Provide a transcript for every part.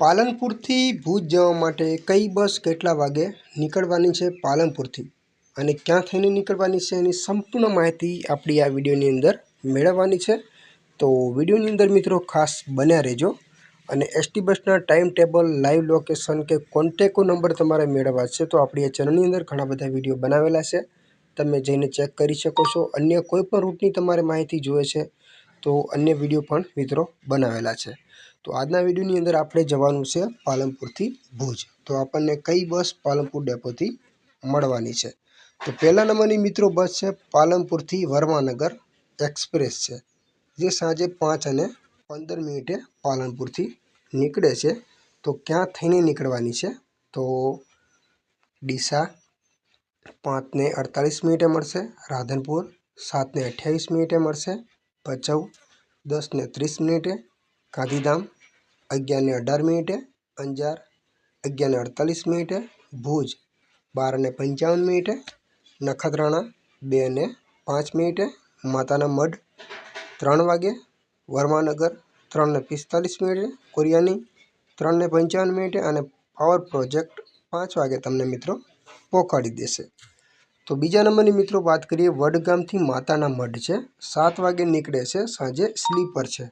પાલનપુરથી ભુજ જવા માટે કઈ બસ કેટલા વાગે નીકળવાની છે પાલનપુરથી? અને ક્યાં થઈને નીકળવાની છે એની સંપૂર્ણ માહિતી આપણી આ વિડીયોની અંદર મેળવવાની છે. તો વિડીયોની અંદર મિત્રો ખાસ બન્યા રહેજો. અને એસટી બસના ટાઈમ ટેબલ, લાઈવ લોકેશન કે કોન્ટેકો નંબર તમારે મેળવવા છે તો આપણી આ ચેનલની અંદર ઘણા બધા વીડિયો બનાવેલા છે. તમે જઈને ચેક કરી શકો છો. અન્ય કોઈ પણ રૂટની તમારે માહિતી જોઈએ છે તો અન્ય વીડિયો પણ મિત્રો બનાવેલા છે. તો આજના વિડીયોની અંદર આપણે જવાનું છે પાલનપુરથી ભુજ. તો આપણને કઈ બસ પાલનપુર ડેપોથી મળવાની છે? તો પહેલા નંબરની મિત્રો બસ છે પાલનપુરથી વર્માનગર એક્સપ્રેસ છે. જે સાંજે પાંચ અને પંદર મિનિટે પાલનપુરથી નીકળે છે. તો ક્યાં થઈને નીકળવાની છે? તો ડીસા પાંચને અડતાલીસ મિનિટે મળશે, રાધનપુર સાતને અઠ્યાવીસ મિનિટે મળશે ભચાઉ દસને ત્રીસ મિનિટે, ગાંધીધામ અગિયારને અઢાર મિનિટે, અંજાર અગિયારને અડતાલીસ મિનિટે, ભુજ બારને પંચાવન મિનિટે, નખત્રાણા, બે ને પાંચ મિનિટે, માતાના મઢ, ત્રણ વાગે, વર્માનગર ત્રણને પિસ્તાલીસ મિનિટે, કોરિયાની ત્રણને પંચાવન મિનિટે અને પાવર પ્રોજેક્ટ પાંચ વાગે તમને મિત્રો પહોંચાડી દેશે. તો બીજા નંબરની મિત્રો વાત કરીએ વડગામથી માતાના મઢ છે. સાત વાગે નીકળે છે, સાંજે સ્લીપર છે,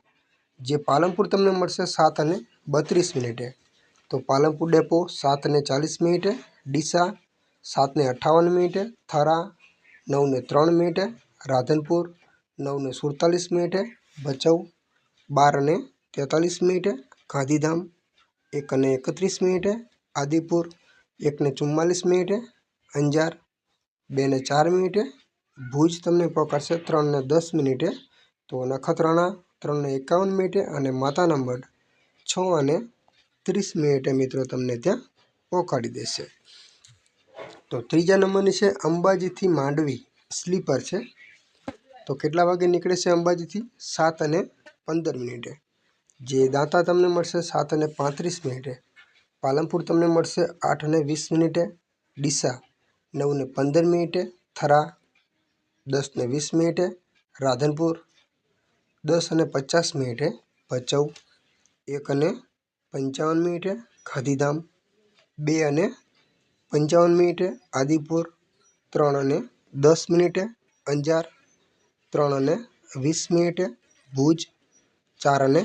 જે પાલનપુર તમને મળશે સાત અને બત્રીસ મિનિટે. તો પાલનપુર ડેપો સાત અને ચાલીસ મિનિટે, ડીસા સાતને અઠ્ઠાવન મિનિટે, થરા નવને ત્રણ મિનિટે, રાધનપુર નવને સુડતાલીસ મિનિટે, ભચાઉ બાર અને તેતાલીસ મિનિટે, ગાંધીધામ એક અને એકત્રીસ મિનિટે, આદિપુર એકને ચુમ્માલીસ મિનિટે, અંજાર બે ને ચાર મિનિટે, ભુજ તમને પકડશે ત્રણને દસ મિનિટે. તો નખત્રાણા ત્રણને એકાવન મિનિટે અને માતાના મઢ છ અને ત્રીસ મિનિટે મિત્રો તમને ત્યાં પહોંચાડી દેશે. તો ત્રીજા નંબરની છે અંબાજીથી માંડવી સ્લીપર છે. તો કેટલા વાગે નીકળે છે અંબાજીથી? સાત અને પંદર મિનિટે. જે દાંતા તમને મળશે સાત અને પાંત્રીસ મિનિટે. પાલનપુર તમને મળશે આઠ અને વીસ મિનિટે. ડીસા નવ ને પંદર મિનિટે, થરા દસ ને વીસ મિનિટે, રાધનપુર દસ અને પચાસ મિનિટે ભચાઉ એક અને પંચાવન મિનિટે ગાંધીધામ બે અને પંચાવન મિનિટે, આદિપુર ત્રણ અને દસ મિનિટે, અંજાર ત્રણ અને વીસ મિનિટે, ભુજ ચાર અને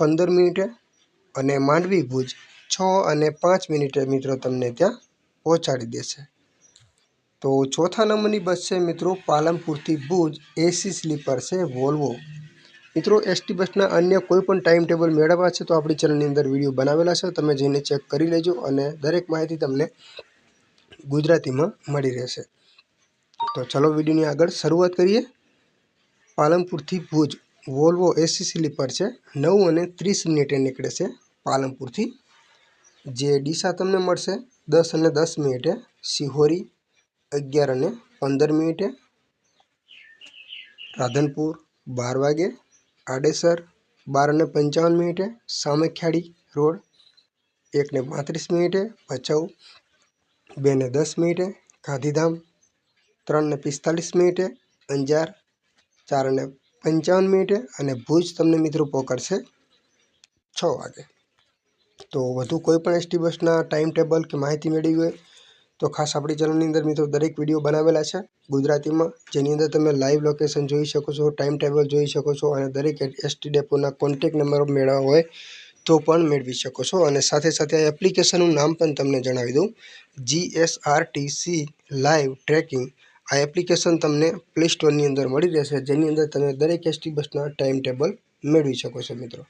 પંદર મિનિટે અને માંડવી ભુજ છ અને પાંચ મિનિટે મિત્રો તમને ત્યાં પહોંચાડી દેશે. તો ચોથા નંબરની બસ છે મિત્રો પાલનપુરથી ભુજ એસી સ્લીપર છે વોલ્વો. મિત્રો એસટી બસના અન્ય કોઈ પણ ટાઈમ ટેબલ મેળવવા છે તો આપણી ચેનલની અંદર વીડિયો બનાવેલા છે, તમે જઈને ચેક કરી લેજો અને દરેક માહિતી તમને ગુજરાતીમાં મળી રહેશે. તો ચલો વિડીયોની આગળ શરૂઆત કરીએ. પાલનપુરથી ભુજ વોલ્વો એસી સ્લીપર છે, નવ અને ત્રીસ મિનિટે નીકળે છે પાલનપુરથી. જે ડીસા તમને મળશે દસ અને દસ મિનિટે. સિહોરી અગિયાર અને પંદર મિનિટે રાધનપુર, બાર વાગે, આડેસર, બાર અને પંચાવન મિનિટે સામખિયાળી રોડ એકને પાંત્રીસ મિનિટે ભચાઉ, બે ને દસ મિનિટે ગાંધીધામ, ત્રણ ને પિસ્તાલીસ મિનિટે અંજાર, ચાર અને પંચાવન મિનિટે અને ભુજ તમને મિત્રો પહોંચાડશે છ વાગે. તો વધુ કોઈ પણ એસટી બસના ટાઈમ ટેબલ કે માહિતી મેળવી હોય તો ખાસ આપણી ચેનલની અંદર મિત્રો દરેક વીડિયો બનાવેલા છે. ગુજરાતીમાં, જેની અંદર તમે લાઈવ લોકેશન જોઈ શકો છો ટાઈમ ટેબલ જોઈ શકો છો અને દરેક એસટી ડેપોના કોન્ટેક નંબર મેળવવા હોય તો પણ મેળવી શકો છો. અને સાથે સાથે આ એપ્લિકેશનનું નામ પણ તમને જણાવી દઉં. જીએસઆરટીસી લાઈવ ટ્રેકિંગ આ એપ્લિકેશન તમને પ્લે સ્ટોરની અંદર મળી રહેશે, જેની અંદર તમે દરેક એસટી બસના ટાઈમ ટેબલ મેળવી શકો છો મિત્રો.